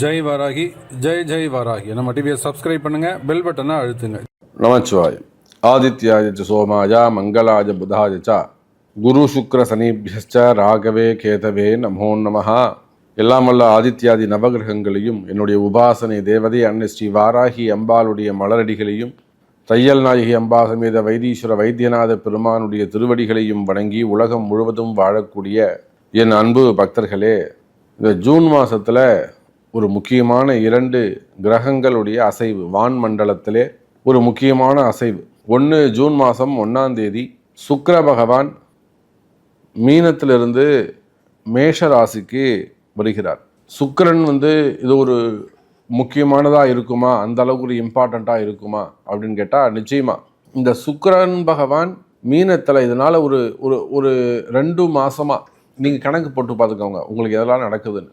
ஜெய் வாராகி ஜெய் ஜெய் வாராகி. நம்ம டிவியை சப்ஸ்கிரைப் பண்ணுங்க பெல் பட்டனை அழுத்துங்க. நமச்சிவாய். ஆதித்யாய சோமாஜா சோமாய மங்களாய புதாய ச குரு சுக்ர சனிபியச்ச ராகவே கேதவே நமோ நமஹா. எல்லாம் வல்ல ஆதித்யாதி நவகிரகங்களையும் என்னுடைய உபாசனை தேவதை அன்னை ஸ்ரீ வாராகி அம்பாளுடைய மலரடிகளையும் தையல் நாயகி அம்பா சமேத வைத்தீஸ்வர வைத்தியநாத பெருமானுடைய திருவடிகளையும் வணங்கி உலகம் முழுவதும் வாழக்கூடிய என் அன்பு பக்தர்களே இந்த ஜூன் மாதத்தில் ஒரு முக்கியமான இரண்டு கிரகங்களுடைய அசைவு. வான் மண்டலத்திலே ஒரு முக்கியமான அசைவு. ஒன்று ஜூன் மாதம் ஒன்றாம் தேதி சுக்கர பகவான் மீனத்திலிருந்து மேஷ ராசிக்கு வருகிறார். சுக்கரன் வந்து இது ஒரு முக்கியமானதாக இருக்குமா? அந்த அளவுக்கு ஒரு இம்பார்ட்டண்ட்டாக இருக்குமா? அப்படின்னு கேட்டால் நிச்சயமாக இந்த சுக்கரன் பகவான் மீனத்தில் இதனால் ஒரு ஒரு ஒரு ரெண்டு மாதமாக நீங்கள் கணக்கு போட்டு பார்த்துக்கோங்க. உங்களுக்கு எதெல்லாம் நடக்குதுன்னு.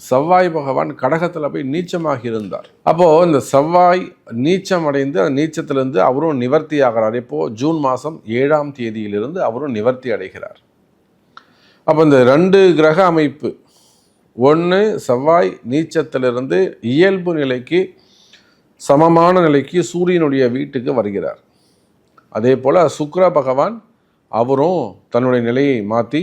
செவ்வாய் பகவான் கடகத்தில் போய் நீச்சமாகி இருந்தார். அப்போ இந்த செவ்வாய் நீச்சம் அடைந்து அந்த நீச்சத்திலிருந்து அவரும் நிவர்த்தி ஆகிறார். இப்போது ஜூன் மாதம் ஏழாம் தேதியிலிருந்து அவரும் நிவர்த்தி அடைகிறார். அப்போ இந்த ரெண்டு கிரக அமைப்பு ஒன்று செவ்வாய் நீச்சத்திலிருந்து இயல்பு நிலைக்கு சமமான நிலைக்கு சூரியனுடைய வீட்டுக்கு வருகிறார். அதே போல் சுக்ர பகவான் அவரும் தன்னுடைய நிலையை மாற்றி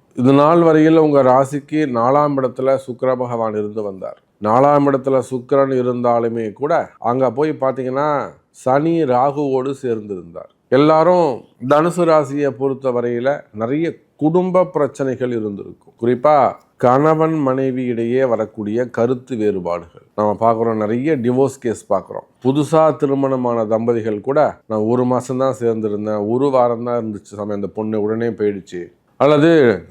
இது நாள் வரையில் உங்கள் ராசிக்கு நாலாம் இடத்துல சுக்கர பகவான் இருந்து வந்தார். நாலாம் இடத்துல சுக்கரன் இருந்தாலுமே கூட அங்கே போய் பார்த்தீங்கன்னா சனி ராகுவோடு சேர்ந்திருந்தார். எல்லாரும் தனுசு ராசியை பொறுத்த வரையில் நிறைய குடும்ப பிரச்சனைகள் இருந்திருக்கும். குறிப்பாக கணவன் மனைவி இடையே வரக்கூடிய கருத்து வேறுபாடுகள். நம்ம பார்க்குறோம் நிறைய டிவோர்ஸ் கேஸ் பார்க்குறோம். புதுசாக திருமணமான தம்பதிகள் கூட நான் ஒரு மாதம் தான் சேர்ந்துருந்தேன் ஒரு வாரம் தான் இருந்துச்சு சமயம் அந்த பொண்ணு உடனே போயிடுச்சு. அல்லது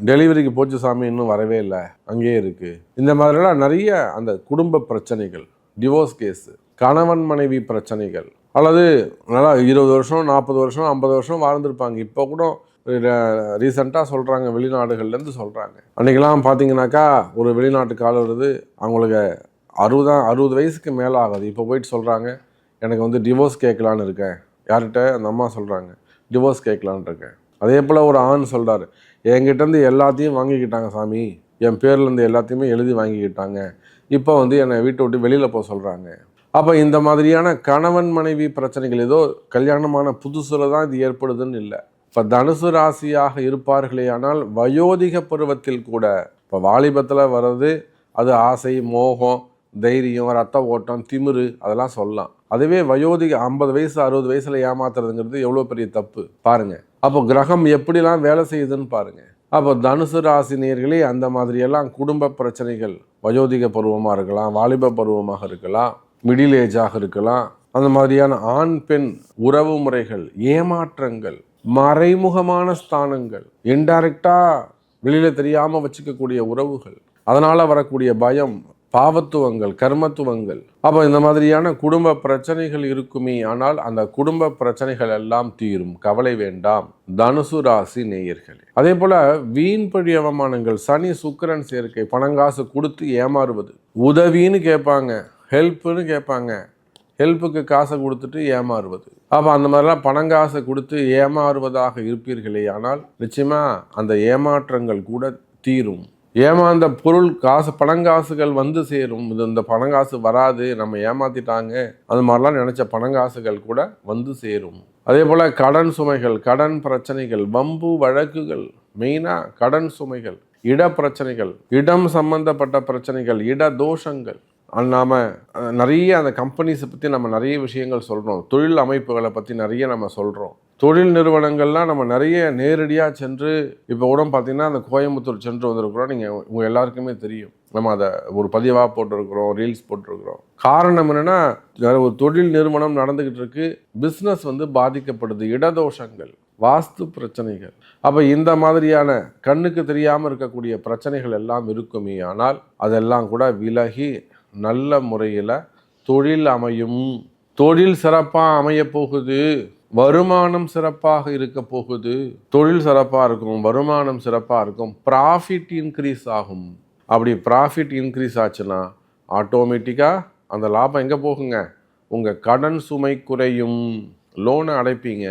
டெலிவரிக்கு போச்சு சாமி இன்னும் வரவே இல்லை. அங்கேயே இருக்குது இந்த மாதிரிலாம் நிறைய அந்த குடும்ப பிரச்சனைகள் டிவோர்ஸ் கேஸு கணவன் மனைவி பிரச்சனைகள் அல்லது நல்லா இருபது வருஷம் நாற்பது வருஷம் ஐம்பது வருஷம் வாழ்ந்துருப்பாங்க. இப்போ கூட ரீசெண்டாக சொல்கிறாங்க வெளிநாடுகள்லேருந்து சொல்கிறாங்க அன்றைக்கெல்லாம் பார்த்தீங்கன்னாக்கா ஒரு வெளிநாட்டு கால் வருது. அவங்களுக்கு அறுபதாம் அறுபது வயசுக்கு மேலே ஆகுது. இப்போ போயிட்டு சொல்கிறாங்க எனக்கு வந்து டிவோர்ஸ் கேட்கலான்னு இருக்கேன். யார்கிட்ட? அந்த அம்மா சொல்கிறாங்க டிவோர்ஸ் கேட்கலான்னு இருக்கேன். அதே போல் ஒரு ஆண் சொல்கிறாரு என்கிட்டேருந்து எல்லாத்தையும் வாங்கிக்கிட்டாங்க சாமி. என் பேர்லேருந்து எல்லாத்தையுமே எழுதி வாங்கிக்கிட்டாங்க. இப்போ வந்து என்னை வீட்டை விட்டு வெளியில் போக சொல்கிறாங்க அப்போ இந்த மாதிரியான கணவன் மனைவி பிரச்சனைகள் ஏதோ கல்யாணமான புதுசில் தான் இது ஏற்படுதுன்னு இல்லை. இப்போ தனுசு ராசியாக இருப்பார்களே ஆனால் வயோதிக பருவத்தில் கூட இப்போ வாலிபத்தில் வர்றது அது ஆசை மோகம் தைரியம் ரத்த ஓட்டம் திமிரு அதெல்லாம் சொல்லலாம். அதுவே வயோதிக ஐம்பது வயசு அறுபது வயசில் ஏமாத்துறதுங்கிறது எவ்வளோ பெரிய தப்பு? பாருங்க. அப்போ கிரகம் எப்படிலாம் வேலை செய்யுதுன்னு பாருங்க. அப்போ தனுசு ராசி நேர்களே அந்த மாதிரியெல்லாம் குடும்ப பிரச்சனைகள் வயோதிக பருவமாக இருக்கலாம் வாலிப பருவமாக இருக்கலாம் மிடில் ஏஜாக இருக்கலாம். அந்த மாதிரியான ஆண் பெண் உறவு முறைகள் ஏமாற்றங்கள் மறைமுகமான ஸ்தானங்கள் இன்டைரக்டாக வெளியில் தெரியாமல் வச்சுக்கக்கூடிய உறவுகள் அதனால் வரக்கூடிய பயம் பாவத்துவங்கள் கர்மத்துவங்கள். அப்போ இந்த மாதிரியான குடும்ப பிரச்சனைகள் இருக்குமே ஆனால் அந்த குடும்ப பிரச்சனைகள் எல்லாம் தீரும். கவலை வேண்டாம். தனுசு ராசி நேயர்களே. அதே போல வீண் பழி அவமானங்கள் சனி சுக்கிரன் சேர்க்கை பணங்காசு கொடுத்து ஏமாறுவது. உதவின்னு கேட்பாங்க ஹெல்ப்புன்னு கேட்பாங்க. ஹெல்ப்புக்கு காசை கொடுத்துட்டு ஏமாறுவது. அப்போ அந்த மாதிரிலாம் பணங்காசை கொடுத்து ஏமாறுவதாக இருப்பீர்களே ஆனால் நிச்சயமாக அந்த ஏமாற்றங்கள் கூட தீரும். ஏமாந்த பொருள் காசு பணங்காசுகள் வந்து சேரும். இது இந்த பணங்காசு வராது நம்ம ஏமாத்திட்டாங்க. அது மாதிரிலாம் நினச்ச பணங்காசுகள் கூட வந்து சேரும். அதே போல் கடன் சுமைகள் கடன் பிரச்சனைகள் வம்பு வழக்குகள் மெயினாக கடன் சுமைகள் இட பிரச்சனைகள் இடம் சம்பந்தப்பட்ட பிரச்சனைகள் இட தோஷங்கள். நாம் நிறைய அந்த கம்பெனிஸை பற்றி நம்ம நிறைய விஷயங்கள் சொல்கிறோம் தொழில் அமைப்புகளை பற்றி நிறைய நம்ம சொல்கிறோம் தொழில் நிறுவனங்கள்லாம் நம்ம நிறைய நேரடியாக சென்று இப்போ கூட பார்த்தீங்கன்னா அந்த கோயம்புத்தூர் சென்று வந்திருக்கிறோம். நீங்கள் உங்கள் எல்லாருக்குமே தெரியும். நம்ம அதை ஒரு பதிவாக போட்டிருக்கிறோம் ரீல்ஸ் போட்டிருக்கிறோம். காரணம் என்னென்னா ஒரு தொழில் நிறுவனம் நடந்துக்கிட்டு இருக்கு. பிஸ்னஸ் வந்து பாதிக்கப்படுது. இடதோஷங்கள் வாஸ்து பிரச்சனைகள். அப்போ இந்த மாதிரியான கண்ணுக்கு தெரியாமல் இருக்கக்கூடிய பிரச்சனைகள் எல்லாம் இருக்குமே. ஆனால் அதெல்லாம் கூட விலகி நல்ல முறையில் தொழில் அமையும். தொழில் சிறப்பாக அமைய போகுது. வருமானம் சிறப்பாக இருக்க போகுது தொழில் சிறப்பாக இருக்கும் வருமானம் சிறப்பாக இருக்கும் ப்ராஃபிட் இன்க்ரீஸ் ஆகும். அப்படி ப்ராஃபிட் இன்க்ரீஸ் ஆச்சுன்னா ஆட்டோமேட்டிக்காக அந்த லாபம் எங்கே போகுங்க? உங்கள் கடன் சுமை குறையும். லோனை அடைப்பீங்க.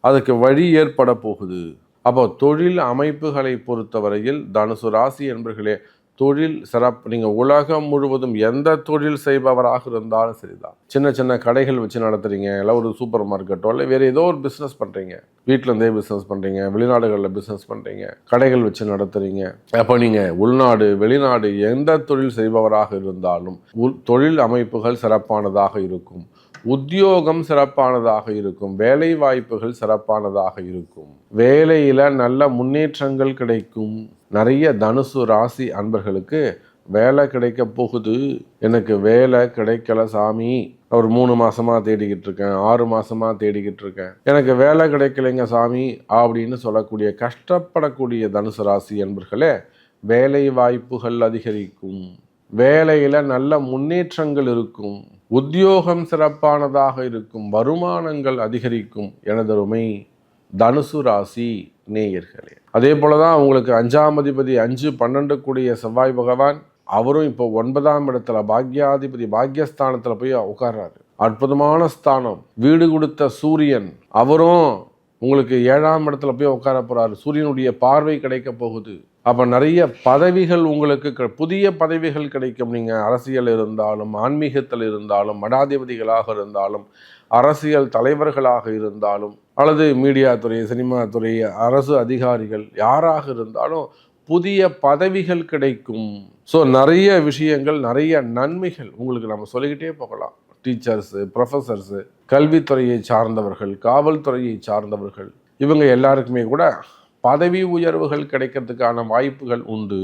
அதுக்கு வழி ஏற்பட போகுது. அப்போ தொழில் அமைப்புகளை பொறுத்தவரையில் தனுசு ராசி என்பர்களே தொழில் சிறப்பு நீங்கள் உலகம் முழுவதும் எந்த தொழில் செய்பவராக இருந்தாலும் சரிதான். சின்ன சின்ன கடைகள் வச்சு நடத்துறீங்க இல்லை ஒரு சூப்பர் மார்க்கெட்டோ இல்லை வேறு ஏதோ ஒரு பிஸ்னஸ் பண்ணுறீங்க வீட்டிலேருந்தே பிஸ்னஸ் பண்ணுறீங்க வெளிநாடுகளில் பிஸ்னஸ் பண்ணுறீங்க கடைகள் வச்சு நடத்துறீங்க. அப்போ நீங்கள் உள்நாடு வெளிநாடு எந்த தொழில் செய்பவராக இருந்தாலும் உள் தொழில் அமைப்புகள் சிறப்பானதாக இருக்கும். உத்தியோகம் சிறப்பானதாக இருக்கும். வேலை வாய்ப்புகள் சிறப்பானதாக இருக்கும். வேலையில் நல்ல முன்னேற்றங்கள் கிடைக்கும். நிறைய தனுசு ராசி அன்பர்களுக்கு வேலை கிடைக்க போகுது. எனக்கு வேலை கிடைக்கல சாமி. ஒரு மூணு மாசமா தேடிக்கிட்டு இருக்கேன். ஆறு மாசமா தேடிக்கிட்டு இருக்கேன். எனக்கு வேலை கிடைக்கலைங்க சாமி அப்படின்னு சொல்லக்கூடிய கஷ்டப்படக்கூடிய தனுசு ராசி என்பர்களே வேலை வாய்ப்புகள் அதிகரிக்கும். வேலையில் நல்ல முன்னேற்றங்கள் இருக்கும். உத்தியோகம் சிறப்பானதாக இருக்கும். வருமானங்கள் அதிகரிக்கும் எனதருமை தனுசு ராசி நேயர்களே. அதே போல தான் உங்களுக்கு அஞ்சாம் அதிபதி அஞ்சு பன்னெண்டு கூடிய செவ்வாய் பகவான் அவரும் இப்போ ஒன்பதாம் இடத்துல பாக்யாதிபதி பாக்யஸ்தானத்தில் போய் உட்கார்றாரு. அற்புதமான ஸ்தானம். வீடு கொடுத்த சூரியன் அவரும் உங்களுக்கு ஏழாம் இடத்துல போய் உட்கார போகிறாரு சூரியனுடைய பார்வை கிடைக்க போகுது. அப்போ நிறைய பதவிகள் உங்களுக்கு புதிய பதவிகள் கிடைக்கும். நீங்கள் அரசியல் இருந்தாலும் ஆன்மீகத்தில் இருந்தாலும் மடாதிபதிகளாக இருந்தாலும் அரசியல் தலைவர்களாக இருந்தாலும் அல்லது மீடியா துறை சினிமா துறை அரசு அதிகாரிகள் யாராக இருந்தாலும் புதிய பதவிகள் கிடைக்கும். ஸோ நிறைய விஷயங்கள் நிறைய நன்மைகள் உங்களுக்கு நம்ம சொல்லிக்கிட்டே போகலாம். டீச்சர்ஸு ப்ரொஃபஸர்ஸு கல்வித்துறையை சார்ந்தவர்கள் காவல்துறையை சார்ந்தவர்கள் இவங்க எல்லாருக்குமே கூட பதவி உயர்வுகள் கிடைக்கிறதுக்கான வாய்ப்புகள் உண்டு.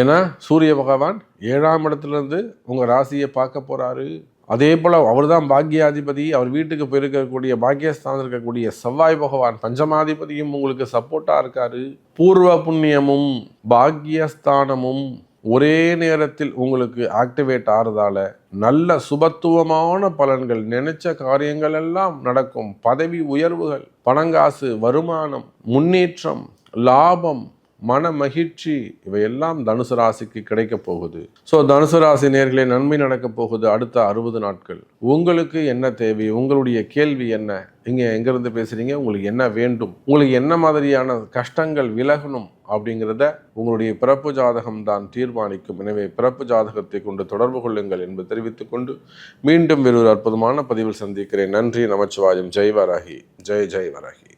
ஏன்னா சூரிய பகவான் ஏழாம் இடத்துலேருந்து உங்கள் ராசியை பார்க்க போகிறாரு அதே போல் அவர் தான் பாக்யாதிபதி அவர் வீட்டுக்கு போயிருக்கக்கூடிய பாக்கியஸ்தானம் இருக்கக்கூடிய செவ்வாய் பகவான் பஞ்சமாதிபதியும் உங்களுக்கு சப்போர்ட்டாக இருக்காரு. பூர்வ புண்ணியமும் பாக்கியஸ்தானமும் ஒரே நேரத்தில் உங்களுக்கு ஆக்டிவேட் ஆகிறதால நல்ல சுபத்துவமான பலன்கள் நினைச்ச காரியங்கள் எல்லாம் நடக்கும். பதவி உயர்வுகள் பணங்காசு வருமானம் முன்னேற்றம் லாபம் மன மகிழ்ச்சி இவையெல்லாம் தனுசு ராசிக்கு கிடைக்க போகுது. ஸோ தனுசு ராசி நேர்களே நன்மை நடக்க போகுது அடுத்த அறுபது நாட்கள். உங்களுக்கு என்ன தேவை? உங்களுடைய கேள்வி என்ன? இங்கே எங்கேருந்து பேசுகிறீங்க உங்களுக்கு என்ன வேண்டும்? உங்களுக்கு என்ன மாதிரியான கஷ்டங்கள் விலகணும் அப்படிங்கிறத உங்களுடைய பிறப்பு ஜாதகம் தான் தீர்மானிக்கும். எனவே பிறப்பு ஜாதகத்தை கொண்டு தொடர்பு கொள்ளுங்கள் என்பது தெரிவித்துக் கொண்டு மீண்டும் வேறொரு அற்புதமான பதிவில் சந்திக்கிறேன். நன்றி நமச்சிவாயம். ஜெய் வராகி ஜெய் ஜெய் வராகி